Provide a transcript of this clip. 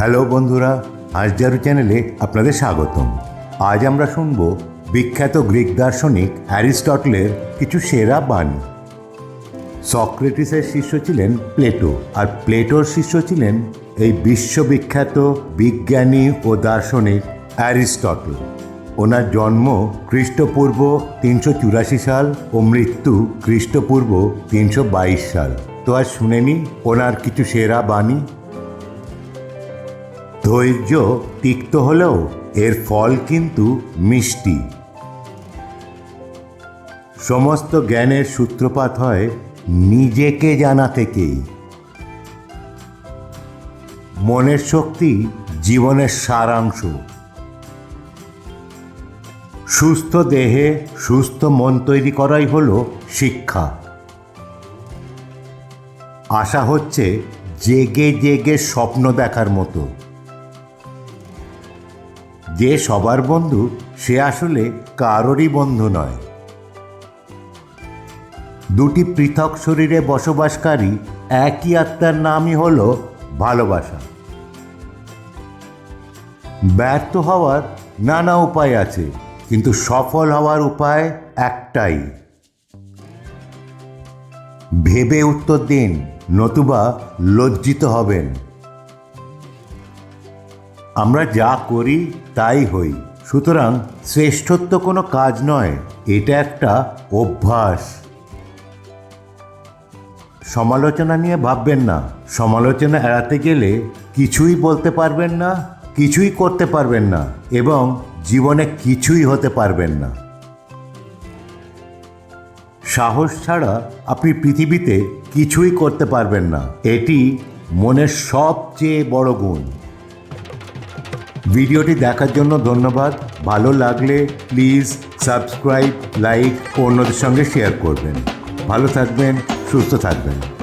Hello বন্ধুরা হাসজারু চ্যানেলে আপনাদের স্বাগতম। আজ আমরা শুনব বিখ্যাত গ্রিক দার্শনিক অ্যারিস্টটলের কিছু সেরা বাণী। সক্রেটিসের শিষ্য ছিলেন প্লেটো, আর প্লেটোর শিষ্য ছিলেন এই বিশ্ববিখ্যাত বিজ্ঞানী ও দার্শনিক অ্যারিস্টটল। ওনার জন্ম খ্রিস্টপূর্ব তিনশো চুরাশি সাল ও মৃত্যু খ্রিস্টপূর্ব তিনশো বাইশ সাল। তো আজ শুনেনি ওনার কিছু সেরা বাণী। ধৈর্য তিক্ত হলেও এর ফল কিন্তু মিষ্টি। সমস্ত জ্ঞানের সূত্রপাত হয় নিজেকে জানা থেকেই। মনের শক্তি জীবনের সারাংশ। সুস্থ দেহে সুস্থ মন তৈরি করাই হলো শিক্ষা। আশা হচ্ছে জেগে জেগে স্বপ্ন দেখার মতো। যে সবার বন্ধু, সে আসলে কারোরই বন্ধু নয়। দুটি পৃথক শরীরে বসবাসকারী একই আত্মার নামই হল ভালোবাসা। ব্যর্থ হওয়ার নানা উপায় আছে, কিন্তু সফল হওয়ার উপায় একটাই। ভেবে উত্তর দিন, নতুবা লজ্জিত হবেন। আমরা যা করি তাই হই। সুতরাং শ্রেষ্ঠত্ব কোনো কাজ নয়, এটা একটা অভ্যাস। সমালোচনা নিয়ে ভাববেন না। সমালোচনা এড়াতে গেলে কিছুই বলতে পারবেন না, কিছুই করতে পারবেন না, এবং জীবনে কিছুই হতে পারবেন না। সাহস ছাড়া আপনি পৃথিবীতে কিছুই করতে পারবেন না। এটি মনের সবচেয়ে বড় গুণ। ভিডিওটি দেখার জন্য ধন্যবাদ। ভালো লাগলে প্লিজ সাবস্ক্রাইব লাইক ও অন্যদের সঙ্গে শেয়ার করবেন। ভালো থাকবেন, সুস্থ থাকবেন।